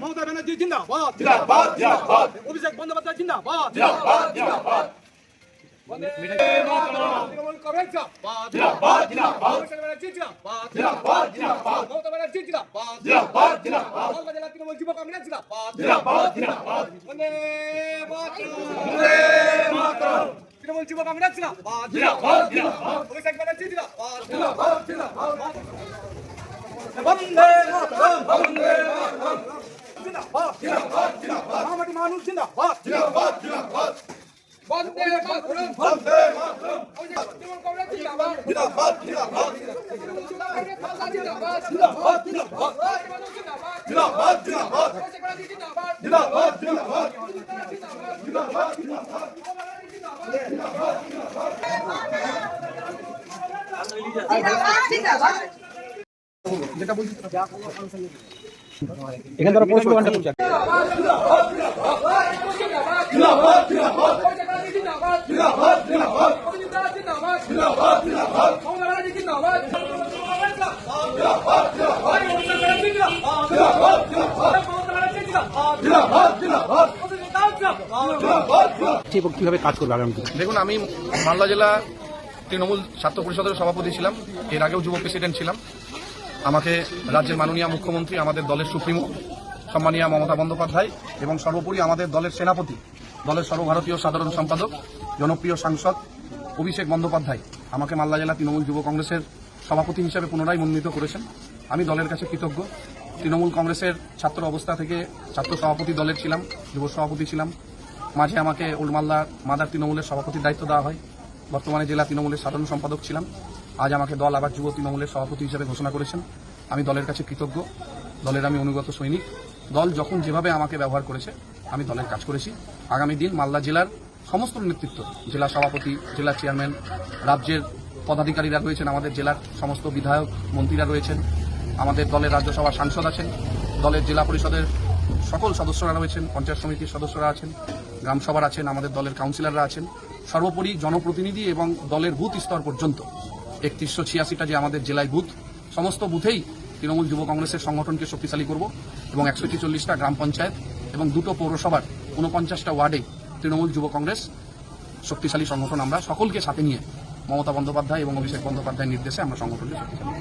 মমতা ব্যানার্জি জিন্দাবাদ। অভিষেক বন্দ্যোপাধ্যায় জিন্দাবাদ। তৃণমূল যুব কংগ্রেস জিন্দাবাদ। তৃণমূল যুব কংগ্রেস অভিষেক ব্যানার্জি আমাদের মানুষ জিন্দাবাদ বন্দে মাতরম। বন্দে মাতরম। তৃণমূল কংগ্রেস জিন্দাবাদ জিন্দাবাদ জিন্দাবাদ তৃণমূল যুব কংগ্রেস জিন্দাবাদ জিন্দাবাদ জিন্দাবাদ জিন্দাবাদ জিন্দাবাদ জিন্দাবাদ জিন্দাবাদ জিন্দাবাদ জিন্দাবাদ জিন্দাবাদ ব্যানার্জি জিন্দাবাদ জিন্দাবাদ জিন্দাবাদ জিন্দাবাদ এবং কীভাবে কাজ করবে আগামী দেখুন আমি মালদা জেলা তৃণমূল ছাত্র পরিষদের সভাপতি ছিলাম, এর আগেও যুব প্রেসিডেন্ট ছিলাম। আমাকে রাজ্যের মাননীয় মুখ্যমন্ত্রী, আমাদের দলের সুপ্রিমো, সম্মানীয় মমতা বন্দ্যোপাধ্যায় এবং সর্বোপরি আমাদের দলের সেনাপতি, দলের সর্বভারতীয় সাধারণ সম্পাদক, জনপ্রিয় সাংসদ অভিষেক বন্দ্যোপাধ্যায় আমাকে মালদা জেলা তৃণমূল যুব কংগ্রেসের সভাপতি হিসেবে পুনরায় মনোনীত করেছেন। আমি দলের কাছে কৃতজ্ঞ। তৃণমূল কংগ্রেসের ছাত্র অবস্থা থেকে ছাত্র সভাপতি দলের ছিলাম, যুব সভাপতি ছিলাম। মাঝে আমাকে ওল্ড মালদা মাদার তৃণমূলের সভাপতির দায়িত্ব দেওয়া হয়। বর্তমানে জেলা তৃণমূলের সাধারণ সম্পাদক ছিলাম। আজ আমাকে দল, আবার যুব তৃণমূলের সভাপতি হিসেবে ঘোষণা করেছেন। আমি দলের কাছে কৃতজ্ঞ। দলের আমি অনুগত সৈনিক। দল যখন যেভাবে আমাকে ব্যবহার করেছে, আমি দলের কাজ করেছি। আগামী দিন মালদা জেলার সমস্ত নেতৃত্ব, জেলা সভাপতি, জেলা চেয়ারম্যান, রাজ্যের পদাধিকারীরা রয়েছেন, আমাদের জেলার সমস্ত বিধায়ক, মন্ত্রীরা রয়েছেন। আমাদের দলের রাজ্যসভার সাংসদ আছেন। দলের জেলা পরিষদের সকল সদস্যরা রয়েছেন, পঞ্চায়েত সমিতির সদস্যরা আছেন গ্রামসভার আছেন, আমাদের দলের কাউন্সিলররা আছেন সর্বোপরি জনপ্রতিনিধি এবং দলের বুথ স্তর পর্যন্ত একত্রিশশো ছিয়াশিটা যে আমাদের জেলায় বুথ, সমস্ত বুথেই তৃণমূল যুব কংগ্রেসের সংগঠনকে শক্তিশালী করব এবং একশো ছেচল্লিশটা গ্রাম পঞ্চায়েত এবং দুটো পৌরসভার ঊনপঞ্চাশটা ওয়ার্ডে তৃণমূল যুব কংগ্রেস শক্তিশালী সংগঠন আমরা সকলকে সাথে নিয়ে মমতা বন্দ্যোপাধ্যায় এবং অভিষেক বন্দ্যোপাধ্যায়ের নির্দেশে আমরা সংগঠনকে শক্তিশালী।